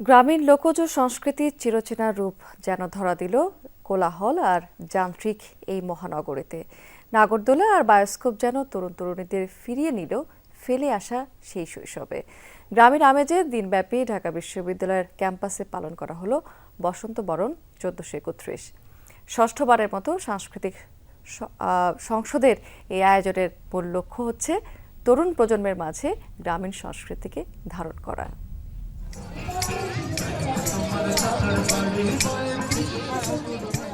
গ্রামীণ লোকজ সংস্কৃতির চিরচেনা রূপ যেন ধরা দিল কোলাহল আর যান্ত্রিক এই মহানগরীতে। নাগরদোলা আর বায়োস্কোপ যেন তরুণ তরুণীদের ফিরিয়ে নিল, ফেলে আসা সেই শৈশবে। গ্রামীণ আমেজে দিনব্যাপী ঢাকা বিশ্ববিদ্যালয়ের ক্যাম্পাসে পালন করা হলো বসন্ত বরণ চোদ্দশো একত্রিশ। ষষ্ঠবারের মতো সাংস্কৃতিক সংসদের এই আয়োজনের মূল লক্ষ্য হচ্ছে তরুণ প্রজন্মের মাঝে গ্রামীণ সংস্কৃতিকে ধারণ করা।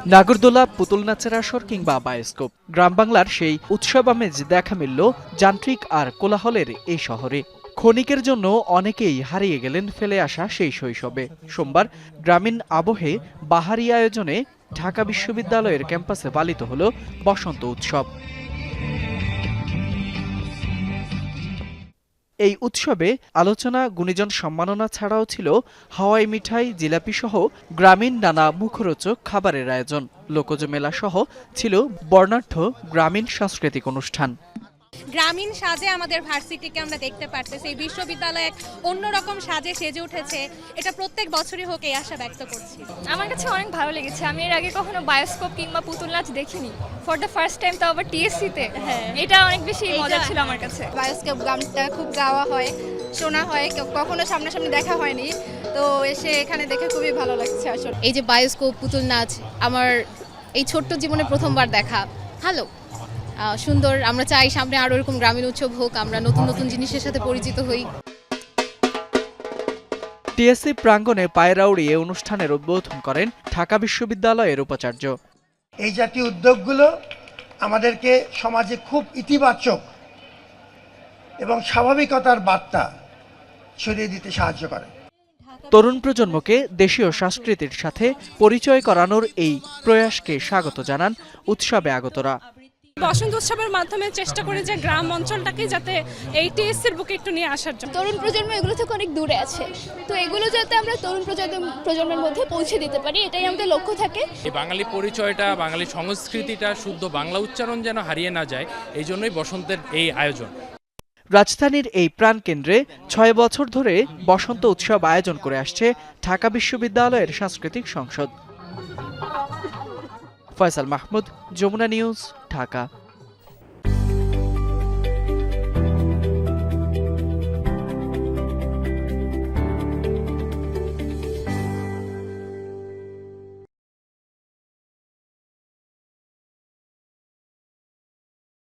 নাগরদোলা পুতুল নাচের আসর কিংবা বায়োস্কোপ। গ্রাম বাংলার সেই উৎসব আমেজ দেখা মিলল যান্ত্রিক আর কোলাহলের এই শহরে। ক্ষণিকের জন্য অনেকেই হারিয়ে গেলেন ফেলে আসা সেই শৈশবে। সোমবার গ্রামীণ আবহে বাহারি আয়োজনে ঢাকা বিশ্ববিদ্যালয়ের ক্যাম্পাসে পালিত হল বসন্ত উৎসব। এই উৎসবে আলোচনা, গুণীজন সম্মাননা ছাড়াও ছিল হাওয়াই মিঠাই, জিলাপি সহ গ্রামীণ নানা মুখরোচক খাবারের আয়োজন। লোকজ মেলা সহ ছিল বর্ণাঢ্য গ্রামীণ সাংস্কৃতিক অনুষ্ঠান। গ্রামীণ সাজে আমাদের ভার্সিটিকে আমরা দেখতে পারতেছি। এই বিশ্ববিদ্যালয় এক অন্যরকম সাজে সেজে উঠেছে। এটা প্রত্যেক বছরই হোক এই আশা ব্যক্ত করছি। আমার কাছে অনেক ভালো লেগেছে। আমি এর আগে কখনো বায়োস্কোপ কিংবা পুতুল নাচ দেখিনি। ফর দ্য ফার্স্ট টাইম তো আবার টিএসসিতে। এটা অনেক বেশি মজা ছিল আমার কাছে। বায়োস্কোপ গানটা খুব গাওয়া হয় শোনা হয়। কখনো সামনাসামনি দেখা হয়নি। তো এসে এখানে দেখে খুবই ভালো লাগছে আসলে। এই যে বায়োস্কোপ পুতুল নাচ আমার এই ছোট্ট জীবনে প্রথমবার দেখা। ভালো সুন্দর আমরা চাই সামনে আরও এরকম গ্রামীণ উৎসব হোক আমরা নতুন নতুন জিনিসের সাথে পরিচিত হই। টিএসসি প্রাঙ্গণে পায়রা উড়িয়ে অনুষ্ঠানের উদ্বোধন করেন ঢাকা বিশ্ববিদ্যালয়ের উপাচার্য। এই জাতীয় উদ্যোগগুলো আমাদেরকে সমাজে খুব ইতিবাচক এবং স্বাভাবিকতার বার্তা ছড়িয়ে দিতে সাহায্য করে। তরুণ প্রজন্মকে দেশীয় সংস্কৃতির সাথে পরিচয় করানোর এই প্রয়াসকে স্বাগত জানান উৎসবে আগতরা। বসন্ত উৎসবের মাধ্যমে চেষ্টা করি যে গ্রাম অঞ্চলটাকে যাতে এই টিএসসির বুকে একটু নিয়ে আসার জন্য। তরুণ প্রজন্ম এগুলো থেকে অনেক দূরে আছে। তো এগুলো যাতে আমরা তরুণ প্রজন্ম প্রজন্মের মধ্যে পৌঁছে দিতে পারি এটাই আমাদের লক্ষ্য থাকে। এই বাঙালি পরিচয়টা বাঙালি সংস্কৃতিটা শুদ্ধ বাংলা উচ্চারণ যেন হারিয়ে না যায় এই জন্যই বসন্তের এই আয়োজন। রাজধানীর এই প্রাণকেন্দ্রে ছয় বছর ধরে বসন্ত উৎসব আয়োজন করে আসছে ঢাকা বিশ্ববিদ্যালয়ের সাংস্কৃতিক সংসদ। ফয়সাল মাহমুদ যমুনা নিউজ ঢাকা